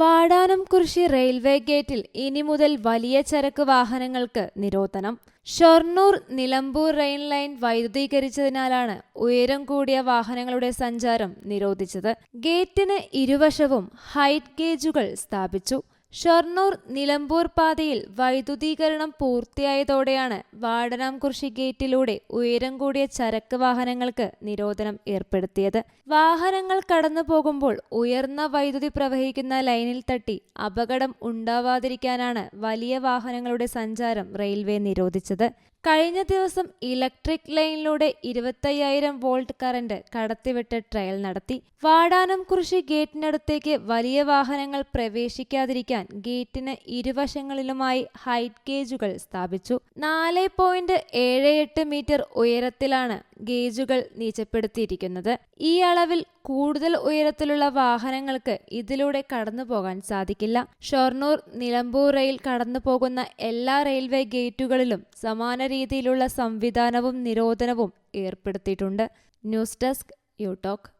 Vadanamkurissi railway ഗേറ്റിൽ ഇനി മുതൽ വലിയ ചരക്ക് വാഹനങ്ങൾക്ക് നിരോധനം. ഷൊർണൂർ നിലമ്പൂർ റെയിൽ ലൈൻ വൈദ്യുതീകരിച്ചതിനാലാണ് ഉയരം കൂടിയ വാഹനങ്ങളുടെ സഞ്ചാരം നിരോധിച്ചത്. ഗേറ്റിന് ഇരുവശവും ഹൈറ്റ് ഗേജുകൾ സ്ഥാപിച്ചു. ഷൊർണൂർ നിലമ്പൂർ പാതയിൽ വൈദ്യുതീകരണം പൂർത്തിയായതോടെയാണ് വാടനാംകുറിശി ഗേറ്റിലൂടെ ഉയരം കൂടിയ ചരക്ക് വാഹനങ്ങൾക്ക് നിരോധനം ഏർപ്പെടുത്തിയത്. വാഹനങ്ങൾ കടന്നു പോകുമ്പോൾ ഉയർന്ന വൈദ്യുതി പ്രവഹിക്കുന്ന ലൈനിൽ തട്ടി അപകടം ഉണ്ടാവാതിരിക്കാനാണ് വലിയ വാഹനങ്ങളുടെ സഞ്ചാരം റെയിൽവേ നിരോധിച്ചത്. കഴിഞ്ഞ ദിവസം ഇലക്ട്രിക് ലൈനിലൂടെ ഇരുപത്തയ്യായിരം വോൾട്ട് കറന്റ് കടത്തിവിട്ട് ട്രയൽ നടത്തി. വാടാനം കുറിശി ഗേറ്റിനടുത്തേക്ക് വലിയ വാഹനങ്ങൾ പ്രവേശിക്കാതിരിക്കാൻ ഗേറ്റിന് ഇരുവശങ്ങളിലുമായി ഹൈറ്റ് ഗേജുകൾ സ്ഥാപിച്ചു. നാല് പോയിന്റ് ഏഴ് എട്ട് മീറ്റർ ഉയരത്തിലാണ് ഗേജുകൾ നീച്ചപ്പെടുത്തിയിരിക്കുന്നത് ഈ അളവിൽ കൂടുതൽ ഉയരത്തിലുള്ള വാഹനങ്ങൾക്ക് ഇതിലൂടെ കടന്നു പോകാൻ സാധിക്കില്ല. ഷൊർണൂർ നിലമ്പൂർ റെയിൽ കടന്നു പോകുന്ന എല്ലാ റെയിൽവേ ഗേറ്റുകളിലും സമാന രീതിയിലുള്ള സംവിധാനവും നിരോധനവും ഏർപ്പെടുത്തിയിട്ടുണ്ട്. News desk യൂടോക്ക്